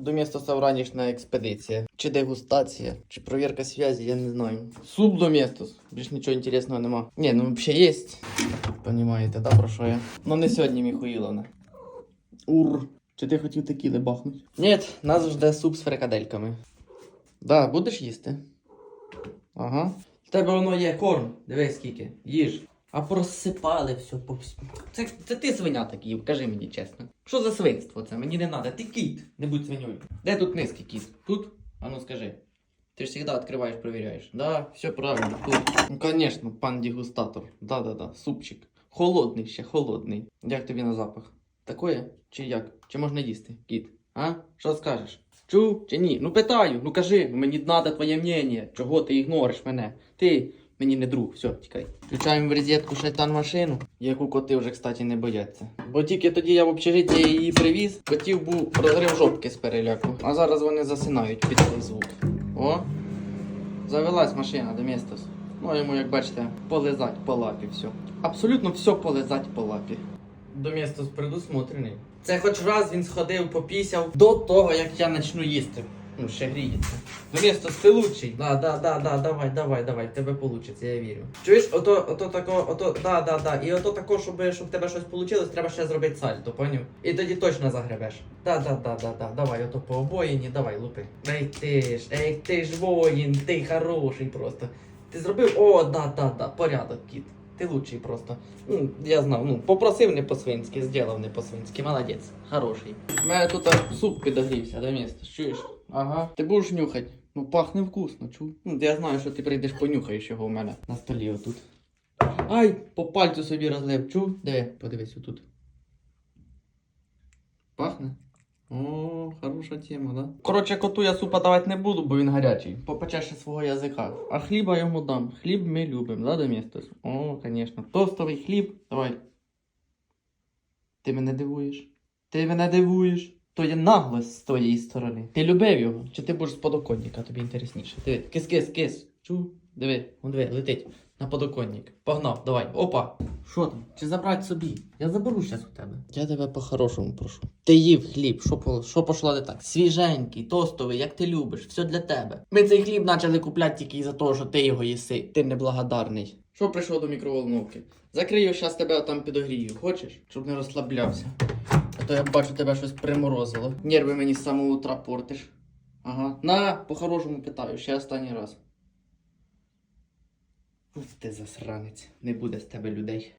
До міста Савранішна експедиція. Чи дегустація, чи провірка зв'язі, я не знаю. Суп до міста. Більш нічого інтересного нема. Ні, ну взагалі є. Понімаєте, да, про що я? Ну не сьогодні, Міхуїловна. Ур. Чи ти хотів текіли бахнуть? Ні, нас жде суп з фрикадельками. Да, будеш їсти? Ага. В тебе воно є корм. Дивись скільки. Їж. А просипали все по. Це, це ти свиня такий, кажи мені чесно. Що за свинство це? Мені не треба. Ти кіт, не будь свиньою. Де тут низький кіт? Тут? А ну скажи. Ти ж завжди відкриваєш, перевіряєш. Да, все правильно, тут. Ну, звісно, пан дегустатор. Да-да-да, супчик. Холодний ще, холодний. Як тобі на запах? Такое? Чи як? Чи можна їсти, кіт? А? Що скажеш? Чув чи ні? Ну питаю, ну кажи, мені треба твоє мнення. Чого ти ігнориш мене? Ти мені не друг, все, тікай. Включаємо в розетку шайтан машину, яку коти вже, кстати, не бояться. Бо тільки тоді я в общежитті її привіз, котів був розрив жопки з переляку. А зараз вони засинають під цей звук. О! Завелась машина до міста. Ну, йому, як бачите, полизать по лапі все. Абсолютно все полизать по лапі. До міста предусмотрений. Це хоч раз він сходив, попісяв до того, як я почну їсти. Ну, ще гріється. До міста ти лучший. Да, да, да, да, давай, давай, давай, в тебе получиться, я вірю. Чуєш, ото, ото тако, ото, да, да, да. І ото тако, щоб, щоб в тебе щось вийшло, треба ще зробити сальто, поняв? І тоді точно загребеш. Да, да, да, да, да, давай, ото по обоїні, давай, лупи. Ей ти ж, ей ти ж воїн, ти хороший просто. Ти зробив, о, да, да, да, порядок, кіт. Ти лучший просто. Ну, я знав, ну, попросив не по-свинськи, зробив не по-свинськи. Молодець, хороший. У мене тут суп підогрівся до міста, чуєш? Ага. Ти будеш нюхати. Ну, пахне вкусно, чув. Ну, я знаю, що ти прийдеш понюхаєш його у мене на столі отут. Ай, по пальцю собі розлив, чув? Диви, подивись отут. Пахне? О, хороша тема, да? Коротше, коту я супа давати не буду, бо він гарячий. Попече ще свого язика. А хліба йому дам. Хліб ми любимо, да, Демістос? О, звісно. Тостовий хліб. Давай. Ти мене дивуєш. Ти мене дивуєш. То є наглость з твоєї сторони. Ти любив його? Чи ти будеш з подоконника, тобі інтересніше? Диви, кис, кис, кис. Чув? Диви, он диви, летить на подоконник. Погнав, давай. Опа. Що там? Чи забрати собі? Я заберу зараз у тебе. Я тебе по-хорошому прошу. Ти їв хліб, що, по, що пошло не так? Свіженький, тостовий, як ти любиш, все для тебе. Ми цей хліб почали купляти тільки із-за того, що ти його їси. Ти неблагодарний. Що прийшов до мікроволновки? Закрию, щас тебе там підогрію. Хочеш? Щоб не розслаблявся. А то я бачу тебе щось приморозило. Нерви мені з самого утра портиш. Ага. На, по-хорошому питаю, ще останній раз. Ух ти засранець, не буде з тебе людей.